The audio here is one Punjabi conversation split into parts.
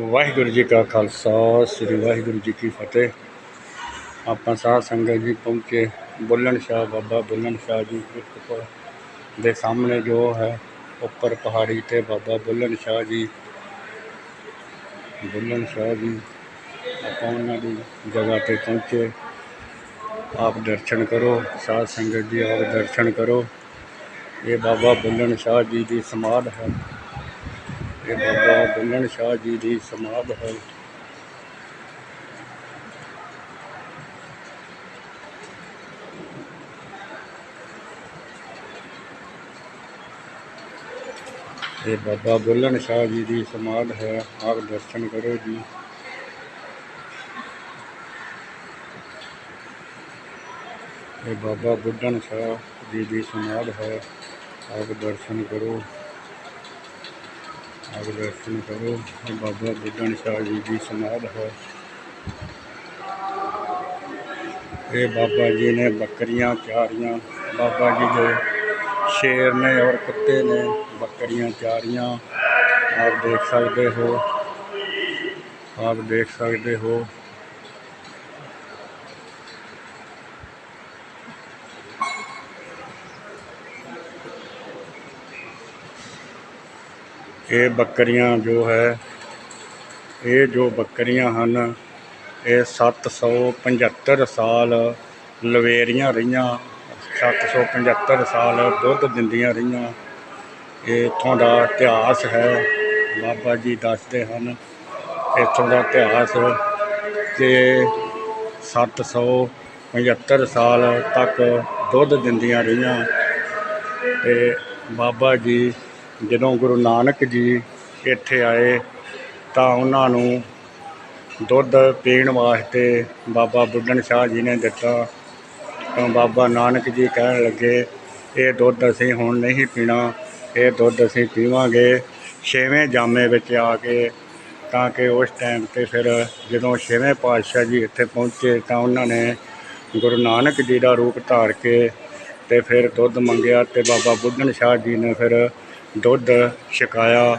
ਵਾਹਿਗੁਰੂ ਜੀ ਕਾ ਖਾਲਸਾ, ਸ੍ਰੀ ਵਾਹਿਗੁਰੂ ਜੀ ਕੀ ਫਤਿਹ। ਆਪਾਂ ਸਾਧ ਸੰਗਤ ਜੀ ਪਹੁੰਚੇ ਬੁੱਲਣ ਸ਼ਾਹ ਬਾਬਾ ਬੁੱਲਣ ਸ਼ਾਹ ਜੀ ਦੇ ਸਾਹਮਣੇ ਜੋ ਹੈ, ਉੱਪਰ ਪਹਾੜੀ ਤੇ ਬਾਬਾ ਬੁੱਲਣ ਸ਼ਾਹ ਜੀ। ਬੁੱਲਣ ਸ਼ਾਹ ਜੀ, ਆਪਾਂ ਉਹਨਾਂ ਦੀ ਜਗ੍ਹਾ ਤੇ ਪਹੁੰਚੇ। ਆਪ ਦਰਸ਼ਨ ਕਰੋ, ਸਾਧ ਸੰਗਤ ਜੀ ਆਪ ਦਰਸ਼ਨ ਕਰੋ। ਇਹ ਬਾਬਾ ਬੁੱਲਣ ਸ਼ਾਹ ਜੀ ਦੀ ਸਮਾਧ ਹੈ। ਇਹ ਬਾਬਾ ਬੁੱਲਣ ਸ਼ਾਹ ਜੀ ਦੀ ਸਮਾਧ ਹੈ। ਇਹ ਬਾਬਾ ਬੁੱਲਣ ਸ਼ਾਹ ਜੀ ਦੀ ਸਮਾਧ ਹੈ। ਆਪ ਦਰਸ਼ਨ ਕਰੋ ਜੀ। ਇਹ ਬਾਬਾ ਬੁੱਢਣ ਸਾਹਿਬ ਜੀ ਦੀ ਸਮਾਧ ਹੈ। ਆਪ ਦਰਸ਼ਨ ਕਰੋ। ਆਪ ਦਰਸ਼ਨ ਕਰੋ। ਇਹ ਬਾਬਾ ਬੁੱਢਣ ਸਾਹਿਬ ਜੀ ਦੀ ਸਮਾਧ ਹੈ। ਇਹ ਬਾਬਾ ਜੀ ਨੇ ਬੱਕਰੀਆਂ ਚਾਰੀਆਂ, ਬਾਬਾ ਜੀ ਦੇ ਸ਼ੇਰ ਨੇ ਔਰ ਕੁੱਤੇ ਨੇ ਬੱਕਰੀਆਂ ਚਾਰੀਆਂ। ਆਪ ਦੇਖ ਸਕਦੇ ਹੋ। ਆਪ ਦੇਖ ਸਕਦੇ ਹੋ। ਇਹ ਬੱਕਰੀਆਂ ਜੋ ਹੈ, ਇਹ ਜੋ ਬੱਕਰੀਆਂ ਹਨ, ਇਹ 775 ਸਾਲ ਲਵੇਰੀਆਂ ਰਹੀਆਂ 775 ਸਾਲ ਦੁੱਧ ਦਿੰਦੀਆਂ ਰਹੀਆਂ। ਇਹ ਇੱਥੋਂ ਦਾ ਇਤਿਹਾਸ ਹੈ, ਬਾਬਾ ਜੀ ਦੱਸਦੇ ਹਨ, ਇੱਥੋਂ ਦਾ ਇਤਿਹਾਸ ਕਿ 775 ਸਾਲ ਤੱਕ ਦੁੱਧ ਦਿੰਦੀਆਂ ਰਹੀਆਂ ਤੇ ਬਾਬਾ ਜੀ ਜਦੋਂ ਗੁਰੂ ਨਾਨਕ ਜੀ ਇੱਥੇ ਆਏ ਤਾਂ ਉਹਨਾਂ ਨੂੰ ਦੁੱਧ ਪੀਣ ਵਾਸਤੇ ਬਾਬਾ ਬੁੱਢਣ ਸ਼ਾਹ ਜੀ ਨੇ ਦਿੱਤਾ। ਤਾਂ ਬਾਬਾ ਨਾਨਕ ਜੀ ਕਹਿਣ ਲੱਗੇ, ਇਹ ਦੁੱਧ ਅਸੀਂ ਹੁਣ ਨਹੀਂ ਪੀਣਾ, ਇਹ ਦੁੱਧ ਅਸੀਂ ਪੀਵਾਂਗੇ ਛੇਵੇਂ ਜਾਮੇ ਵਿੱਚ ਆ ਕੇ। ਤਾਂ ਕਿ ਉਸ ਟਾਈਮ ਤੇ ਫਿਰ ਜਦੋਂ ਛੇਵੇਂ ਪਾਤਸ਼ਾਹ ਜੀ ਇੱਥੇ ਪਹੁੰਚੇ ਤਾਂ ਉਹਨਾਂ ਨੇ ਗੁਰੂ ਨਾਨਕ ਜੀ ਦਾ ਰੂਪ ਧਾਰ ਕੇ ਤੇ ਫਿਰ ਦੁੱਧ ਮੰਗਿਆ ਤੇ ਬਾਬਾ ਬੁੱਢਣ ਸ਼ਾਹ ਜੀ ਨੇ ਫਿਰ ਦੁੱਧ ਛਕਾਇਆ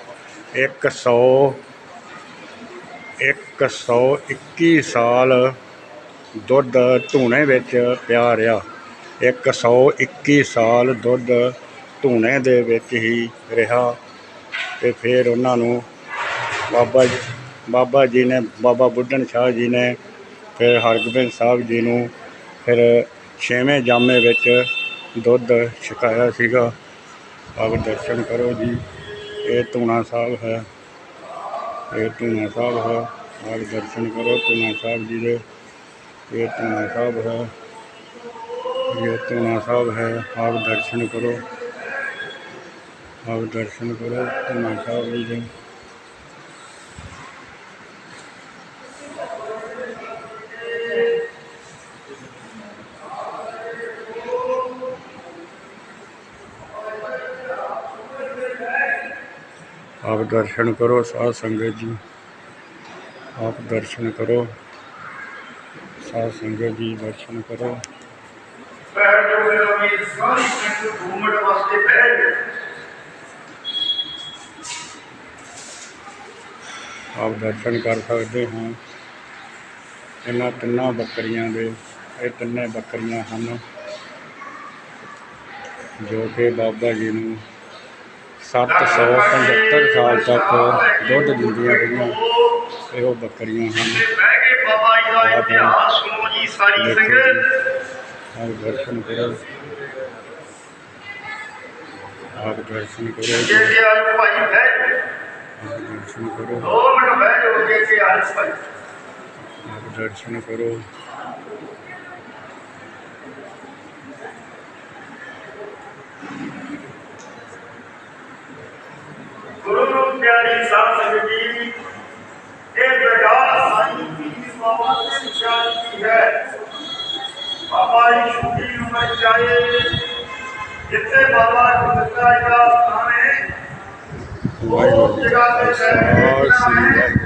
100 121 ਸਾਲ ਦੁੱਧ ਧੂਣੇ ਵਿੱਚ ਪਿਆ ਰਿਹਾ। 121 ਸਾਲ ਦੁੱਧ ਧੂਣੇ ਦੇ ਵਿੱਚ ਹੀ ਰਿਹਾ ਅਤੇ ਫਿਰ ਉਹਨਾਂ ਨੂੰ ਬਾਬਾ ਜੀ ਬਾਬਾ ਜੀ ਨੇ, ਬਾਬਾ ਬੁੱਢਣ ਸ਼ਾਹ ਜੀ ਨੇ ਫਿਰ ਹਰਗੋਬਿੰਦ ਸਾਹਿਬ ਜੀ ਨੂੰ ਫਿਰ ਛੇਵੇਂ ਜਾਮੇ ਵਿੱਚ ਦੁੱਧ ਛਕਾਇਆ ਸੀਗਾ। ਆਪ ਦਰਸ਼ਨ ਕਰੋ ਜੀ। ਇਹ ਧੂਣਾ ਸਾਹਿਬ ਹੈ। ਇਹ ਧੂਣਾ ਸਾਹਿਬ ਹੈ। ਆਪ ਦਰਸ਼ਨ ਕਰੋ ਧੂਣਾ ਸਾਹਿਬ ਜੀ ਦੇ। ਇਹ ਧੂਣਾ ਸਾਹਿਬ ਹੈ। ਇਹ ਧੂਣਾ ਸਾਹਿਬ ਹੈ। ਆਪ ਦਰਸ਼ਨ ਕਰੋ। ਆਪ ਦਰਸ਼ਨ ਕਰੋ ਧੂਣਾ ਸਾਹਿਬ ਜੀ ਦੇ। ਆਪ ਦਰਸ਼ਨ ਕਰੋ ਸਾਧ ਸੰਗਤ ਜੀ। ਆਪ ਦਰਸ਼ਨ ਕਰੋ ਸਾਧ ਸੰਗਤ ਜੀ ਦਰਸ਼ਨ ਕਰੋ। ਪੈਰ ਜੋੜੇ ਰਵੀ ਸਾਰੀ ਸੰਗਤ ਘੂਮਣ ਵਾਸਤੇ ਬਹਿ ਗਏ ਆਪ ਦਰਸ਼ਨ ਕਰ ਸਕਦੇ ਹੋ। ਇਹਨਾਂ ਤਿੰਨਾਂ ਬੱਕਰੀਆਂ ਦੇ ਇਹ ਤਿੰਨੇ ਬੱਕਰੀਆਂ ਹਨ ਜੋ ਕਿ ਬਾਬਾ ਜੀ ਨੂੰ 775 ਸਾਲ ਤੱਕ ਦੁੱਧ ਦਿੰਦੀਆਂ ਰਹੀਆਂ। ਇਹੋ ਬੱਕਰੀਆਂ ਹਨ। ਤੇ ਬਹਿ ਗਏ ਬਾਬਾ ਜੀ ਦਾ ਇਤਿਹਾਸ ਸੁਣੋ ਜੀ ਸਾਰੀ ਦੇਖੋ ਸੰਗਤ ਜੀ, ਆਪ ਦਰਸ਼ਨ ਕਰੋ। ਆਪ ਦਰਸ਼ਨ ਕਰੋ ਜੀ, ਜੇ ਜੇ ਆਜ ਭਾਈ ਬਹਿ ਗਏ ਆਪ ਦਰਸ਼ਨ ਕਰੋ। ਦੋ ਮਿੰਟ ਬਹਿ ਜਾਓ ਜੇ ਜੇ ਆਜ ਭਾਈ। ਆਪ ਦਰਸ਼ਨ ਕਰੋ। ਨੂੰ ਪਿਆਰੀ ਸਾਧ ਸੰਗਤ ਜੀ ਇਹ ਦਰਗਾਹ ਸਾਈਂ ਪੀਰ ਬਾਬਾ ਸਿੰਘ ਸ਼ਾਹ ਜੀ ਹੈ ਬਾਬਾ ਜੀ ਛੋਟੀ ਉਮਰ ਚਾਏ ਜਿੱਥੇ ਬਾਬਾ ਗੁਰਦਿੱਤਾ ਜੀ ਦਾ ਸਥਾਨ ਹੈ ਵਾਹਿਗੁਰੂ ਜੀ ਕਾ ਖਾਲਸਾ ਸ੍ਰੀ ਵਾਹਿਗੁਰੂ